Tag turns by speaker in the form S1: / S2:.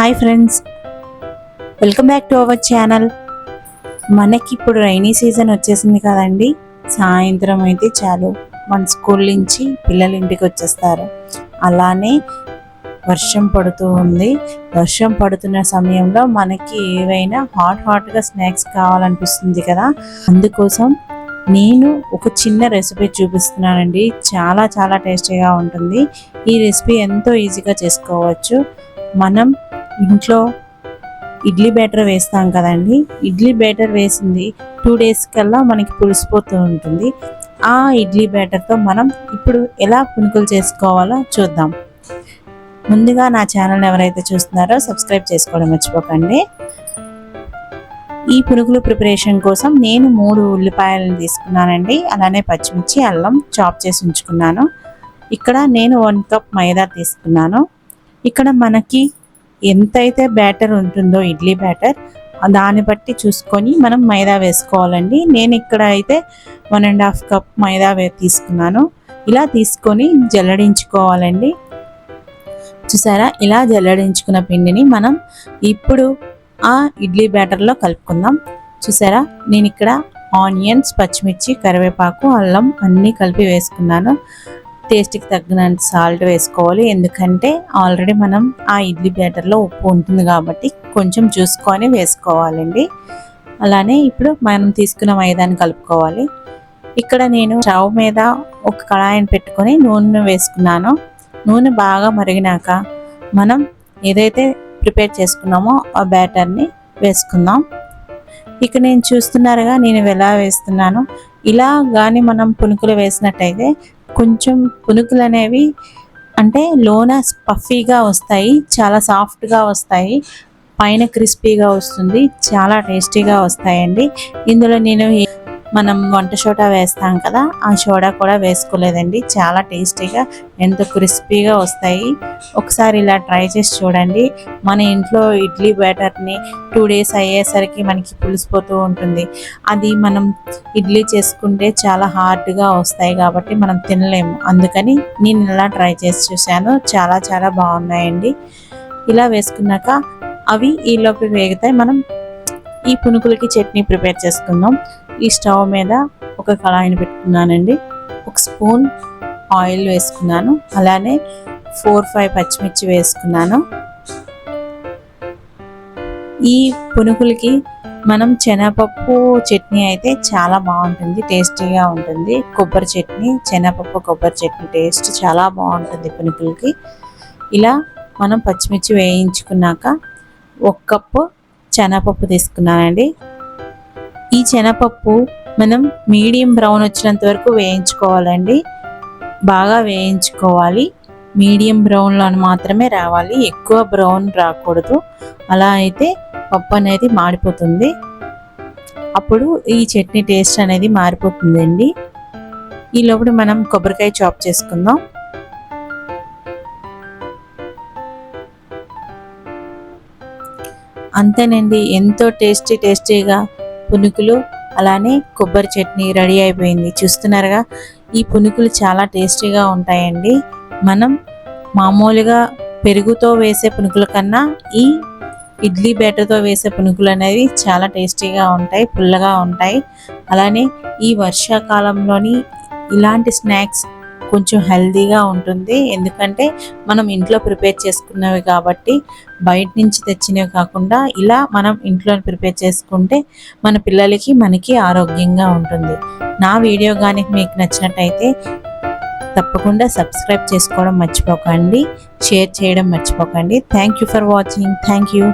S1: Hi friends. Welcome back to our channel. మనకి ఇప్పుడు rainy season వచ్చేసింది కదండి. సాయంత్రం అయితే చాలు. మన స్కూల్ నుంచి పిల్లలు ఇంటికి వచ్చేస్తారు. అలానే వర్షం పడుతూ ఉంది. వర్షం పడుతున్న సమయంలో మనకి ఏవైనా హాట్ హాట్గా స్నాక్స్ కావాలనిపిస్తుంది కదా. అందుకోసం నేను ఒక చిన్న రెసిపీ చూపిస్తున్నానండి. చాలా చాలా టేస్టీగా ఉంటుంది. ఈ రెసిపీ ఎంతో ఈజీగా చేసుకోవచ్చు. మనం ఇంట్లో ఇడ్లీ బ్యాటర్ వేస్తాం కదండి. ఇడ్లీ బ్యాటర్ వేసింది టూ డేస్ కల్లా మనకి పులిసిపోతూ ఉంటుంది. ఆ ఇడ్లీ బ్యాటర్తో మనం ఇప్పుడు ఎలా పునుకులు చేసుకోవాలో చూద్దాం. ముందుగా నా ఛానల్ ఎవరైతే చూస్తున్నారో సబ్స్క్రైబ్ చేసుకోవడం మర్చిపోకండి. ఈ పునుగులు ప్రిపరేషన్ కోసం నేను మూడు ఉల్లిపాయలను తీసుకున్నానండి. అలానే పచ్చిమిర్చి అల్లం చాప్ చేసి ఉంచుకున్నాను. ఇక్కడ నేను వన్ కప్ మైదా తీసుకున్నాను. ఇక్కడ మనకి ఎంతైతే బ్యాటర్ ఉంటుందో ఇడ్లీ బ్యాటర్ దాన్ని బట్టి చూసుకొని మనం మైదా వేసుకోవాలండి. నేను ఇక్కడ అయితే వన్ అండ్ హాఫ్ కప్ మైదా తీసుకున్నాను. ఇలా తీసుకొని జల్లడించుకోవాలండి. చూసారా? ఇలా జల్లడించుకున్న పిండిని మనం ఇప్పుడు ఆ ఇడ్లీ బ్యాటర్లో కలుపుకుందాం. చూసారా? నేను ఇక్కడ ఆనియన్స్ పచ్చిమిర్చి కరివేపాకు అల్లం అన్నీ కలిపి వేసుకున్నాను. టేస్ట్కి తగినంత సాల్ట్ వేసుకోవాలి. ఎందుకంటే ఆల్రెడీ మనం ఆ ఇడ్లీ బ్యాటర్లో ఉప్పు ఉంటుంది కాబట్టి కొంచెం చూసుకొని వేసుకోవాలండి. అలానే ఇప్పుడు మనం తీసుకున్న మైదాన్ని కలుపుకోవాలి. ఇక్కడ నేను స్టవ్ మీద ఒక కళాయిని పెట్టుకొని నూనె వేసుకున్నాను. నూనె బాగా మరిగినాక మనం ఏదైతే ప్రిపేర్ చేసుకున్నామో ఆ బ్యాటర్ని వేసుకుందాం. ఇక నేను చూస్తున్నారుగా నేను ఎలా వేస్తున్నాను. ఇలా కానీ మనం పునుకులు వేసినట్టయితే కొంచెం పునుకులు అనేవి అంటే లోన పఫీగా వస్తాయి చాలా సాఫ్ట్గా వస్తాయి పైన క్రిస్పీగా వస్తుంది చాలా టేస్టీగా వస్తాయండి. ఇందులో నేను మనం వంట సోడా వేస్తాం కదా ఆ సోడా కూడా వేసుకోలేదండి. చాలా టేస్టీగా ఎంతో క్రిస్పీగా వస్తాయి. ఒకసారి ఇలా ట్రై చేసి చూడండి. మన ఇంట్లో ఇడ్లీ బ్యాటర్ని టూ డేస్ అయ్యేసరికి మనకి పులిసిపోతూ ఉంటుంది. అది మనం ఇడ్లీ చేసుకుంటే చాలా హార్డ్గా వస్తాయి కాబట్టి మనం తినలేము. అందుకని నేను ఇలా ట్రై చేసి చూశాను. చాలా చాలా బాగున్నాయండి. ఇలా వేసుకున్నాక అవి ఈలోపు వేగుతాయి. మనం ఈ పునుకులకి చట్నీ ప్రిపేర్ చేసుకుందాం. ఈ స్టవ్ మీద ఒక కళాయిని పెట్టుకున్నానండి. ఒక స్పూన్ ఆయిల్ వేసుకున్నాను. అలానే ఫోర్ ఫైవ్ పచ్చిమిర్చి వేసుకున్నాను. ఈ పునుకులకి మనం శనగపప్పు చట్నీ అయితే చాలా బాగుంటుంది టేస్టీగా ఉంటుంది. కొబ్బరి చట్నీ శనగపప్పు కొబ్బరి చట్నీ టేస్ట్ చాలా బాగుంటుంది పునుకులకి. ఇలా మనం పచ్చిమిర్చి వేయించుకున్నాక ఒక కప్పు శనగపప్పు తీసుకున్నానండి. ఈ శనగపప్పు మనం మీడియం బ్రౌన్ వచ్చినంత వరకు వేయించుకోవాలండి. బాగా వేయించుకోవాలి. మీడియం బ్రౌన్లో మాత్రమే రావాలి. ఎక్కువ బ్రౌన్ రాకూడదు. అలా అయితే పప్పు అనేది మాడిపోతుంది. అప్పుడు ఈ చట్నీ టేస్ట్ అనేది మారిపోతుందండి. ఈ లోపల మనం కొబ్బరికాయ చాప్ చేసుకుందాం. అంతేనండి. ఎంతో టేస్టీ టేస్టీగా పునుకులు అలానే కొబ్బరి చట్నీ రెడీ అయిపోయింది. చూస్తున్నారుగా ఈ పునుకులు చాలా టేస్టీగా ఉంటాయండి. మనం మామూలుగా పెరుగుతో వేసే పునుకుల కన్నా ఈ ఇడ్లీ బ్యాటర్తో వేసే పునుకులు అనేవి చాలా టేస్టీగా ఉంటాయి పుల్లగా ఉంటాయి. అలానే ఈ వర్షాకాలంలోని ఇలాంటి స్నాక్స్ కొంచెం హెల్దీగా ఉంటుంది. ఎందుకంటే మనం ఇంట్లో ప్రిపేర్ చేసుకున్నవి కాబట్టి బయట నుంచి తెచ్చినవి కాకుండా ఇలా మనం ఇంట్లో ప్రిపేర్ చేసుకుంటే మన పిల్లలకి మనకి ఆరోగ్యంగా ఉంటుంది. నా వీడియో కానీ మీకు నచ్చినట్టయితే తప్పకుండా సబ్స్క్రైబ్ చేసుకోవడం మర్చిపోకండి. షేర్ చేయడం మర్చిపోకండి. Thank you for watching thank you